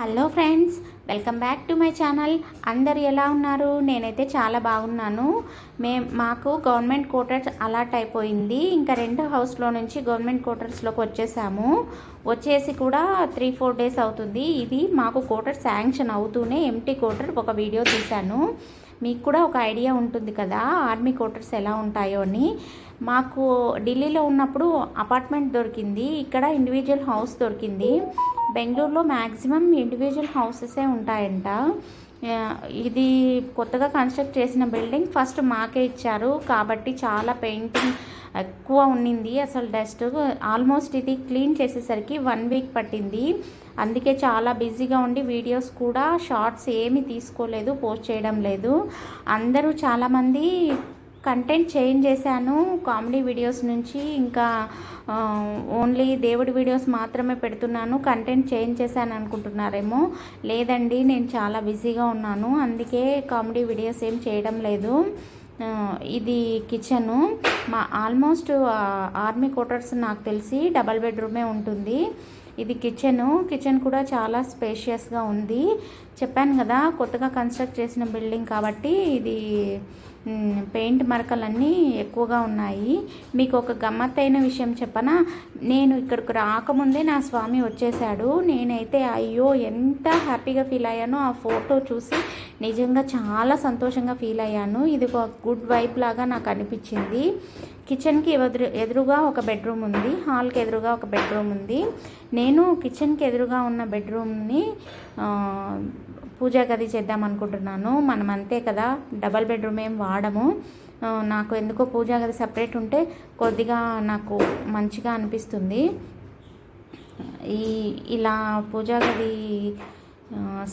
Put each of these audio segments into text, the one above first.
Hello friends welcome back to my channel. అందరు ఎలా ఉన్నారు? నేనైతే చాలా బాగున్నాను. మే మాకు గవర్నమెంట్ క్వార్టర్స్ అలాట్ అయిపోయింది. ఇంకా రెండో హౌస్లో నుంచి గవర్నమెంట్ క్వార్టర్స్లోకి వచ్చేసాము. వచ్చేసి కూడా త్రీ ఫోర్ డేస్ అవుతుంది. ఇది మాకు క్వార్టర్ శాంక్షన్ అవుతూనే ఎంటీ క్వార్టర్ ఒక వీడియో తీశాను. మీకు కూడా ఒక ఐడియా ఉంటుంది కదా ఆర్మీ క్వార్టర్స్ ఎలా ఉంటాయో అని. మాకు ఢిల్లీలో ఉన్నప్పుడు అపార్ట్మెంట్ దొరికింది. ఇక్కడ ఇండివిజువల్ హౌస్ దొరికింది. బెంగళూరులో మ్యాక్సిమం ఇండివిజువల్ హౌసెసే ఉంటాయంట. ఇది కొత్తగా కన్స్ట్రక్ట్ చేసిన బిల్డింగ్ ఫస్ట్ మాకే ఇచ్చారు. కాబట్టి చాలా పెయింటింగ్ ఎక్కువ ఉన్నింది. అసలు డస్ట్ ఆల్మోస్ట్ ఇది క్లీన్ చేసేసరికి వన్ వీక్ పట్టింది. అందుకే చాలా బిజీగా ఉండి వీడియోస్ కూడా షార్ట్స్ ఏమీ తీసుకోలేదు పోస్ట్ చేయడం లేదు. అందరూ చాలామంది కంటెంట్ చేంజ్ చేశాను. కామెడీ వీడియోస్ నుంచి ఇంకా ఓన్లీ దేవుడి వీడియోస్ మాత్రమే పెడుతున్నాను. కంటెంట్ చేంజ్ చేశాను అనుకుంటున్నారేమో. లేదండి నేను చాలా బిజీగా ఉన్నాను. అందుకే కామెడీ వీడియోస్ ఏం చేయడం లేదు. ఇది కిచెను మా ఆల్మోస్ట్ ఆర్మీ క్వార్టర్స్ నాకు తెలిసి డబల్ బెడ్రూమే ఉంటుంది. ఇది కిచెను కిచెన్ కూడా చాలా స్పేషియస్గా ఉంది. చెప్పాను కదా కొత్తగా కన్స్ట్రక్ట్ చేసిన బిల్డింగ్ కాబట్టి ఇది పెయింట్ మరకలన్నీ ఎక్కువగా ఉన్నాయి. మీకు ఒక గమ్మత్తైన విషయం చెప్పనా? నేను ఇక్కడికి రాకముందే నా స్వామి వచ్చేసాడు నేనైతే అయ్యో ఎంత హ్యాపీగా ఫీల్ అయ్యానో ఆ ఫోటో చూసి నిజంగా చాలా సంతోషంగా ఫీల్ అయ్యాను. ఇది ఒక గుడ్ వైప్ లాగా నాకు అనిపించింది. కిచెన్కి ఎదురు ఎదురుగా ఒక బెడ్రూమ్ ఉంది. హాల్కి ఎదురుగా ఒక బెడ్రూమ్ ఉంది. నేను కిచెన్కి ఎదురుగా ఉన్న బెడ్రూమ్ని పూజా గది చేద్దాం అనుకుంటున్నాను. మనం అంతే కదా డబల్ బెడ్రూమ్ ఏం వాడము. నాకు ఎందుకో పూజా గది సపరేట్ ఉంటే కొద్దిగా నాకు మంచిగా అనిపిస్తుంది. ఈ ఇలా పూజా గది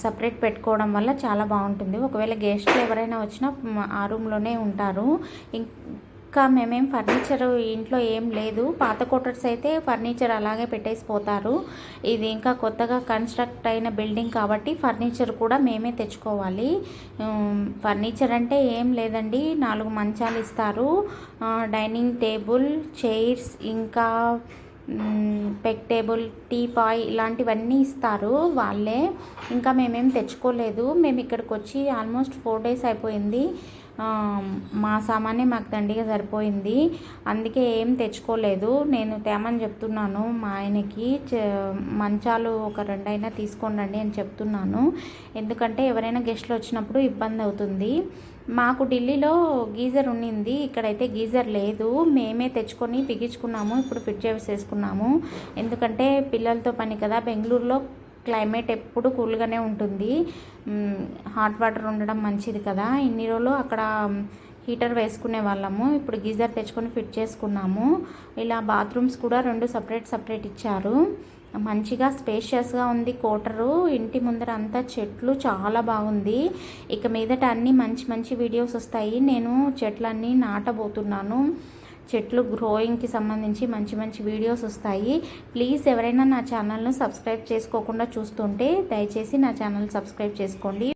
సపరేట్ పెట్టుకోవడం వల్ల చాలా బాగుంటుంది. ఒకవేళ గెస్ట్లు ఎవరైనా వచ్చినా ఆ రూమ్లోనే ఉంటారు. ఇంకా మేమేం ఫర్నిచర్ ఇంట్లో ఏం లేదు. పాత క్వార్టర్స్ అయితే ఫర్నిచర్ అలాగే పెట్టేసి పోతారు ఇది ఇంకా కొత్తగా కన్స్ట్రక్ట్ అయిన బిల్డింగ్ కాబట్టి ఫర్నిచర్ కూడా మేమే తెచ్చుకోవాలి. ఫర్నిచర్ అంటే ఏం లేదండి. నాలుగు మంచాలు ఇస్తారు. డైనింగ్ టేబుల్ చైర్స్ ఇంకా పెక్ పెగ్ టేబుల్ టీ పాయ్ ఇలాంటివన్నీ ఇస్తారు వాళ్ళే. ఇంకా మేమేం తెచ్చుకోలేదు. మేము ఇక్కడికి వచ్చి ఆల్మోస్ట్ ఫోర్ డేస్ అయిపోయింది. మా సామానే మాకు దండిగా సరిపోయింది. అందుకే ఏం తెచ్చుకోలేదు. నేను తేమని చెప్తున్నాను మా ఆయనకి. మంచాలు ఒక రెండైనా తీసుకోండి అని చెప్తున్నాను. ఎందుకంటే ఎవరైనా గెస్ట్లు వచ్చినప్పుడు ఇబ్బంది అవుతుంది. మాకు ఢిల్లీలో గీజర్ ఉండింది ఇక్కడైతే గీజర్ లేదు. మేమే తెచ్చుకొని బిగించుకున్నాము. ఇప్పుడు ఫిట్ చేసేసుకున్నాము. ఎందుకంటే పిల్లలతో పని కదా. బెంగళూరులో క్లైమేట్ ఎప్పుడు కూల్గానే ఉంటుంది. హాట్ వాటర్ ఉండడం మంచిది కదా. ఇన్ని రోజులు అక్కడ హీటర్ వేసుకునే వాళ్ళము. ఇప్పుడు గీజర్ తెచ్చుకొని ఫిట్ చేసుకున్నాము. ఇలా బాత్రూమ్స్ కూడా రెండు సపరేట్ సపరేట్ ఇచ్చారు. మంచిగా స్పేషియస్గా ఉంది కోటరు. ఇంటి ముందర అంతా చెట్లు చాలా బాగుంది. ఇక మీదట అన్ని మంచి మంచి వీడియోస్ వస్తాయి. నేను చెట్లన్నీ నాటబోతున్నాను. చెట్లు గ్రోయింగ్కి సంబంధించి మంచి మంచి వీడియోస్ వస్తాయి. ప్లీజ్ ఎవరైనా నా ఛానల్ను సబ్స్క్రైబ్ చేసుకోకుండా చూస్తుంటే దయచేసి నా ఛానల్ సబ్స్క్రైబ్ చేసుకోండి.